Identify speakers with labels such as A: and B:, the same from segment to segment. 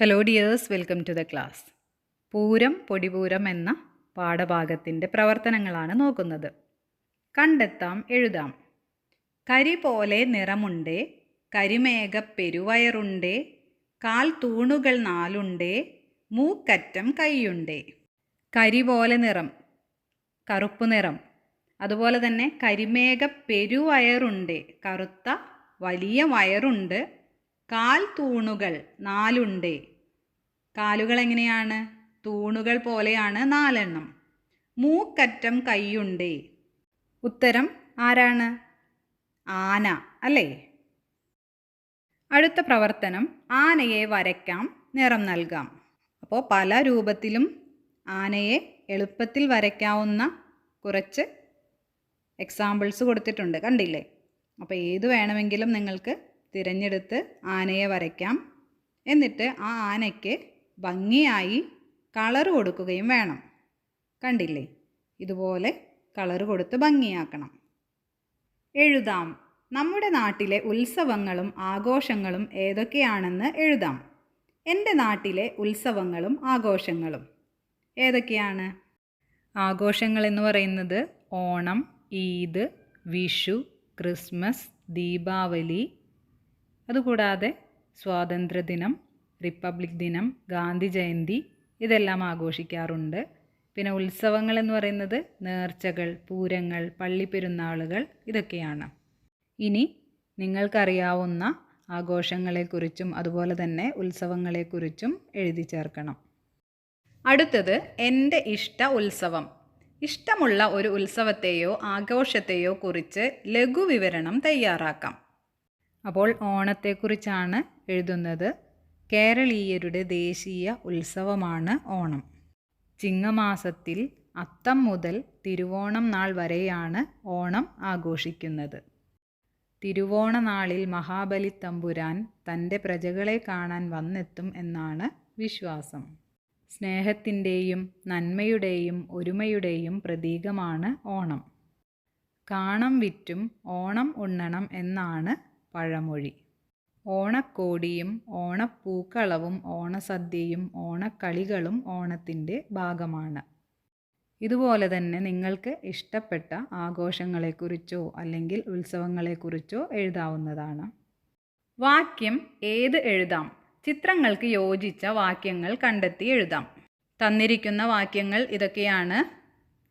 A: Hello dears welcome to the class Pooram പൊടിപൂരം എന്ന പാഠഭാഗത്തിന്റെ പ്രവർത്തനങ്ങളാണ് നോക്കുന്നത്. കണ്ടെത്താം എഴുതാം. കരി പോലെ നിറമുണ്ടേ കരിമേഘ പെരുവയറുണ്ടേ കാൽ തൂണുകൾ നാലുണ്ടേ മൂക്കറ്റം കൈയുണ്ടേ. കരി പോലെ നിറം കറുപ്പ് നിറം. അതുപോലെ തന്നെ കരിമേഘ പെരുവയറുണ്ടേ കറുത്ത വലിയ വയറുണ്ട് കാൽ തൂണുകൾ നാലുണ്ട്. കാലുകൾ എങ്ങനെയാണ്? തൂണുകൾ പോലെയാണ് നാലെണ്ണം. മൂക്കറ്റം കൈയുണ്ട്. ഉത്തരം ആരാണ്? ആന അല്ലേ? അടുത്ത പ്രവർത്തനം ആനയെ വരയ്ക്കാം നിറം നൽകാം. അപ്പോൾ പല രൂപത്തിലും ആനയെ എളുപ്പത്തിൽ വരയ്ക്കാവുന്ന കുറച്ച് എക്സാമ്പിൾസ് കൊടുത്തിട്ടുണ്ട്. കണ്ടില്ലേ? അപ്പോൾ ഏത് വേണമെങ്കിലും നിങ്ങൾക്ക് തിരഞ്ഞെടുത്ത് ആനയെ വരയ്ക്കാം. എന്നിട്ട് ആ ആനയ്ക്ക് ഭംഗിയായി കളർ കൊടുക്കുകയും വേണം. കണ്ടില്ലേ? ഇതുപോലെ കളർ കൊടുത്ത് ഭംഗിയാക്കണം. എഴുതാം. നമ്മുടെ നാട്ടിലെ ഉത്സവങ്ങളും ആഘോഷങ്ങളും ഏതൊക്കെയാണെന്ന് എഴുതാം. എന്റെ നാട്ടിലെ ഉത്സവങ്ങളും ആഘോഷങ്ങളും ഏതൊക്കെയാണ്? ആഘോഷങ്ങൾ എന്ന് പറയുന്നത് ഓണം ഈദ് വിഷു ക്രിസ്മസ് ദീപാവലി അതുകൂടാതെ സ്വാതന്ത്ര്യദിനം റിപ്പബ്ലിക് ദിനം ഗാന്ധി ജയന്തി ഇതെല്ലാം ആഘോഷിക്കാറുണ്ട്. പിന്നെ ഉത്സവങ്ങൾ എന്ന് പറയുന്നത് നേർച്ചകൾ പൂരങ്ങൾ പള്ളിപ്പെരുന്നാളുകൾ ഇതൊക്കെയാണ്. ഇനി നിങ്ങൾക്കറിയാവുന്ന ആഘോഷങ്ങളെക്കുറിച്ചും അതുപോലെ തന്നെ ഉത്സവങ്ങളെക്കുറിച്ചും എഴുതി ചേർക്കണം. അടുത്തത് എന്റെ ഇഷ്ട ഉത്സവം. ഇഷ്ടമുള്ള ഒരു ഉത്സവത്തെയോ ആഘോഷത്തെയോ കുറിച്ച് ലഘുവിവരണം തയ്യാറാക്കാം. അപ്പോൾ ഓണത്തെക്കുറിച്ചാണ് എഴുതുന്നത്. കേരളീയരുടെ ദേശീയ ഉത്സവമാണ് ഓണം. ചിങ്ങമാസത്തിൽ അത്തം മുതൽ തിരുവോണം നാൾ വരെയാണ് ഓണം ആഘോഷിക്കുന്നത്. തിരുവോണ നാളിൽ മഹാബലി തമ്പുരാൻ തന്റെ പ്രജകളെ കാണാൻ വന്നെത്തും എന്നാണ് വിശ്വാസം. സ്നേഹത്തിന്റെയും നന്മയുടെയും ഒരുമയുടെയും പ്രതീകമാണ് ഓണം. കാണം വിറ്റും ഓണം ഉണ്ണണം എന്നാണ് പഴമൊഴി. ഓണക്കോടിയും ഓണപ്പൂക്കളവും ഓണസദ്യയും ഓണക്കളികളും ഓണത്തിന്റെ ഭാഗമാണ്. ഇതുപോലെ തന്നെ നിങ്ങൾക്ക് ഇഷ്ടപ്പെട്ട ആഘോഷങ്ങളെക്കുറിച്ചോ അല്ലെങ്കിൽ ഉത്സവങ്ങളെക്കുറിച്ചോ എഴുതാവുന്നതാണ്. വാക്യം ഏത് എഴുതാം? ചിത്രങ്ങൾക്ക് യോജിച്ച വാക്യങ്ങൾ കണ്ടെത്തി എഴുതാം. തന്നിരിക്കുന്ന വാക്യങ്ങൾ ഇതൊക്കെയാണ്.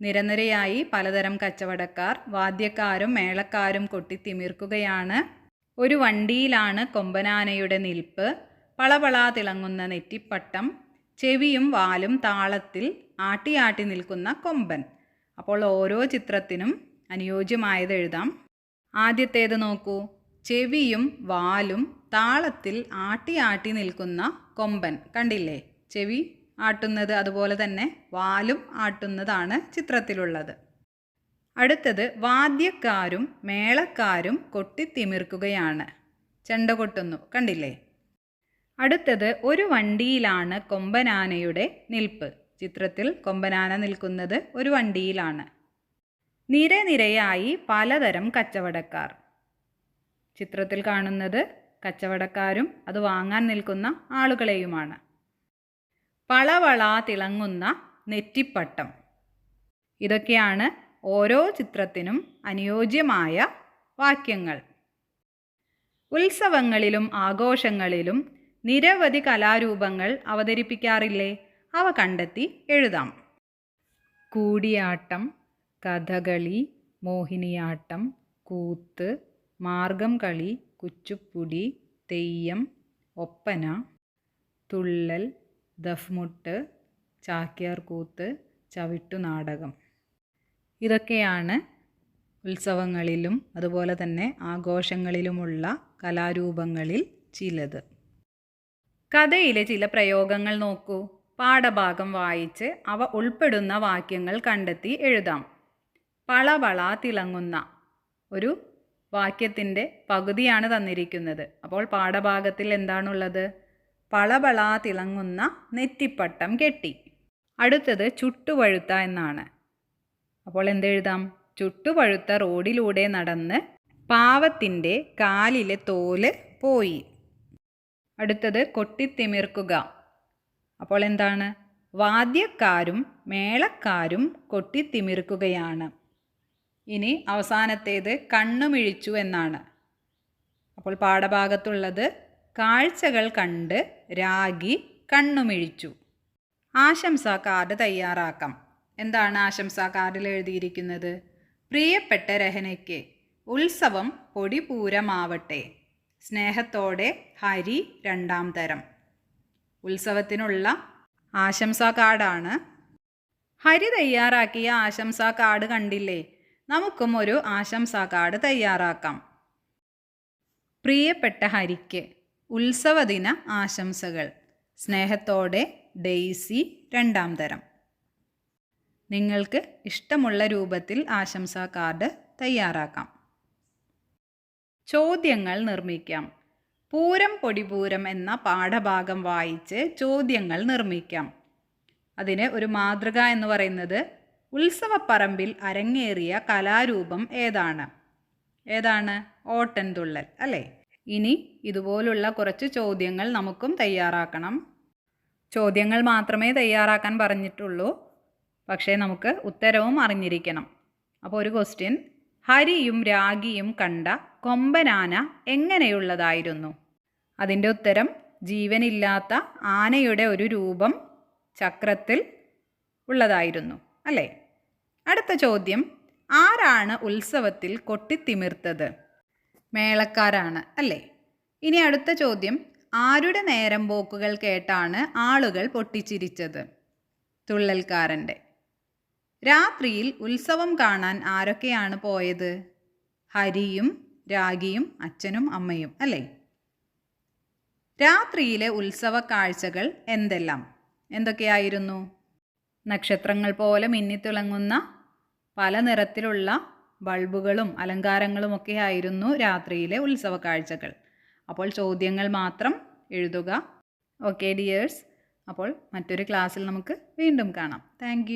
A: നിരനിരയായി പലതരം കച്ചവടക്കാർ വാദ്യക്കാരും മേളക്കാരും കൊട്ടിത്തിമിർക്കുകയാണ് ഒരു വണ്ടിയിലാണ് കൊമ്പനാനയുടെ നിൽപ്പ്. പളപളാ തിളങ്ങുന്ന നെറ്റിപ്പട്ടം. ചെവിയും വാലും താളത്തിൽ ആട്ടിയാട്ടി നിൽക്കുന്ന കൊമ്പൻ. അപ്പോൾ ഓരോ ചിത്രത്തിനും അനുയോജ്യമായത് എഴുതാം. ആദ്യത്തേത് നോക്കൂ. ചെവിയും വാലും താളത്തിൽ ആട്ടിയാട്ടി നിൽക്കുന്ന കൊമ്പൻ. കണ്ടില്ലേ? ചെവി ആട്ടുന്നത് അതുപോലെ തന്നെ വാലും ആട്ടുന്നതാണ് ചിത്രത്തിലുള്ളത്. അടുത്തത് വാദ്യക്കാരും മേളക്കാരും കൊട്ടിത്തിമിർക്കുകയാണ്. ചെണ്ട കൊട്ടുന്നു. കണ്ടില്ലേ? അടുത്തത് ഒരു വണ്ടിയിലാണ് കൊമ്പനാനയുടെ നിൽപ്പ്. ചിത്രത്തിൽ കൊമ്പനാന നിൽക്കുന്നത് ഒരു വണ്ടിയിലാണ്. നിരനിരയായി പലതരം കച്ചവടക്കാർ. ചിത്രത്തിൽ കാണുന്നത് കച്ചവടക്കാരും അത് വാങ്ങാൻ നിൽക്കുന്ന ആളുകളെയുമാണ്. പളവള തിളങ്ങുന്ന നെറ്റിപ്പട്ടം. ഇതൊക്കെയാണ് ഓരോ ചിത്രത്തിനും അനുയോജ്യമായ വാക്യങ്ങൾ. ഉത്സവങ്ങളിലും ആഘോഷങ്ങളിലും നിരവധി കലാരൂപങ്ങൾ അവതരിപ്പിക്കാറില്ലേ? അവ കണ്ടെത്തി എഴുതാം. കൂടിയാട്ടം കഥകളി മോഹിനിയാട്ടം കൂത്ത് മാർഗം കളി കുച്ചുപ്പുടി തെയ്യം ഒപ്പന തുള്ളൽ ദഫ്മുട്ട് ചാക്യാർകൂത്ത് ചവിട്ടുനാടകം ഇതൊക്കെയാണ് ഉത്സവങ്ങളിലും അതുപോലെ തന്നെ ആഘോഷങ്ങളിലുമുള്ള കലാരൂപങ്ങളിൽ ചിലത്. കഥയിലെ ചില പ്രയോഗങ്ങൾ നോക്കൂ. പാഠഭാഗം വായിച്ച് അവ ഉൾപ്പെടുന്ന വാക്യങ്ങൾ കണ്ടെത്തി എഴുതാം. പളവള തിളങ്ങുന്ന ഒരു വാക്യത്തിന്റെ പകുതിയാണ് തന്നിരിക്കുന്നത്. അപ്പോൾ പാഠഭാഗത്തിൽ എന്താണുള്ളത്? പളപള തിളങ്ങുന്ന നെറ്റിപ്പട്ടം കെട്ടി. അടുത്തത് ചുട്ടുവഴുത്ത എന്നാണ്. അപ്പോൾ എന്തെഴുതാം? ചുട്ടുപഴുത്ത റോഡിലൂടെ നടന്ന് പാവത്തിന്റെ കാലിലെ തോൽ പോയി. അടുത്തത് കൊട്ടിത്തിമിർക്കുക. അപ്പോൾ എന്താണ്? വാദ്യക്കാരും മേളക്കാരും കൊട്ടിത്തിമിർക്കുകയാണ്. ഇനി അവസാനത്തേത് കണ്ണുമിഴിച്ചു എന്നാണ്. അപ്പോൾ പാഠഭാഗത്തുള്ളത് കാഴ്ചകൾ കണ്ട് രാഗി കണ്ണുമിഴിച്ചു. ആശംസാ കാർഡ് തയ്യാറാക്കാം. എന്താണ് ആശംസ കാർഡിൽ എഴുതിയിരിക്കുന്നത് പ്രിയപ്പെട്ട രഹനയ്ക്ക് ഉത്സവം പൊടിപൂരമാവട്ടെ. സ്നേഹത്തോടെ ഹരി രണ്ടാം തരം. ഉത്സവത്തിനുള്ള ആശംസാ കാർഡാണ് ഹരി തയ്യാറാക്കിയ ആശംസാ കാർഡ് കണ്ടില്ലേ? നമുക്കും ഒരു ആശംസാ കാർഡ് തയ്യാറാക്കാം. പ്രിയപ്പെട്ട ഹരിക്ക് ഉത്സവദിന ആശംസകൾ. സ്നേഹത്തോടെ ഡെയ്സി രണ്ടാം തരം. നിങ്ങൾക്ക് ഇഷ്ടമുള്ള രൂപത്തിൽ ആശംസാ കാർഡ് തയ്യാറാക്കാം. ചോദ്യങ്ങൾ നിർമ്മിക്കാം. പൂരം പൊടിപൂരം എന്ന പാഠഭാഗം വായിച്ച് ചോദ്യങ്ങൾ നിർമ്മിക്കാം. അതിന് ഒരു മാതൃക എന്ന് പറയുന്നത് ഉത്സവപ്പറമ്പിൽ അരങ്ങേറിയ കലാരൂപം ഏതാണ്? ഏതാണ്? ഓട്ടൻതുള്ളൽ അല്ലേ? ഇനി ഇതുപോലുള്ള കുറച്ച് ചോദ്യങ്ങൾ നമുക്കും തയ്യാറാക്കണം. ചോദ്യങ്ങൾ മാത്രമേ തയ്യാറാക്കാൻ പറഞ്ഞിട്ടുള്ളൂ. പക്ഷേ നമുക്ക് ഉത്തരവും അറിഞ്ഞിരിക്കണം. അപ്പോൾ ഒരു ക്വസ്റ്റ്യൻ ഹരിയും രാഗിയും കണ്ട കൊമ്പനാന എങ്ങനെയുള്ളതായിരുന്നു? അതിന്റെ ഉത്തരം ജീവനില്ലാത്ത ആനയുടെ ഒരു രൂപം ചക്രത്തിൽ ഉള്ളതായിരുന്നു. അല്ലേ? അടുത്ത ചോദ്യം. ആരാണ് ഉത്സവത്തിൽ കൊട്ടിത്തിമിർത്തത്? മേളക്കാരാണ്. അല്ലേ? ഇനി അടുത്ത ചോദ്യം. ആരുടെ നേരം പോക്കുകൾ കേട്ടാണ് ആളുകൾ പൊട്ടിച്ചിരിച്ചത്? തുള്ളൽക്കാരന്റെ. രാത്രിയിൽ ഉത്സവം കാണാൻ ആരൊക്കെയാണ് പോയത്? ഹരിയും രാഗിയും അച്ഛനും അമ്മയും അല്ലേ? രാത്രിയിലെ ഉത്സവ കാഴ്ചകൾ എന്തെല്ലാം? എന്തൊക്കെയായിരുന്നു? നക്ഷത്രങ്ങൾ പോലെ മിന്നിത്തിളങ്ങുന്ന പല നിറത്തിലുള്ള ബൾബുകളും അലങ്കാരങ്ങളുമൊക്കെ ആയിരുന്നു രാത്രിയിലെ ഉത്സവ കാഴ്ചകൾ. അപ്പോൾ ചോദ്യങ്ങൾ മാത്രം എഴുതുക. ഓക്കെ ഡിയേഴ്സ് അപ്പോൾ മറ്റൊരു ക്ലാസ്സിൽ നമുക്ക് വീണ്ടും കാണാം. താങ്ക്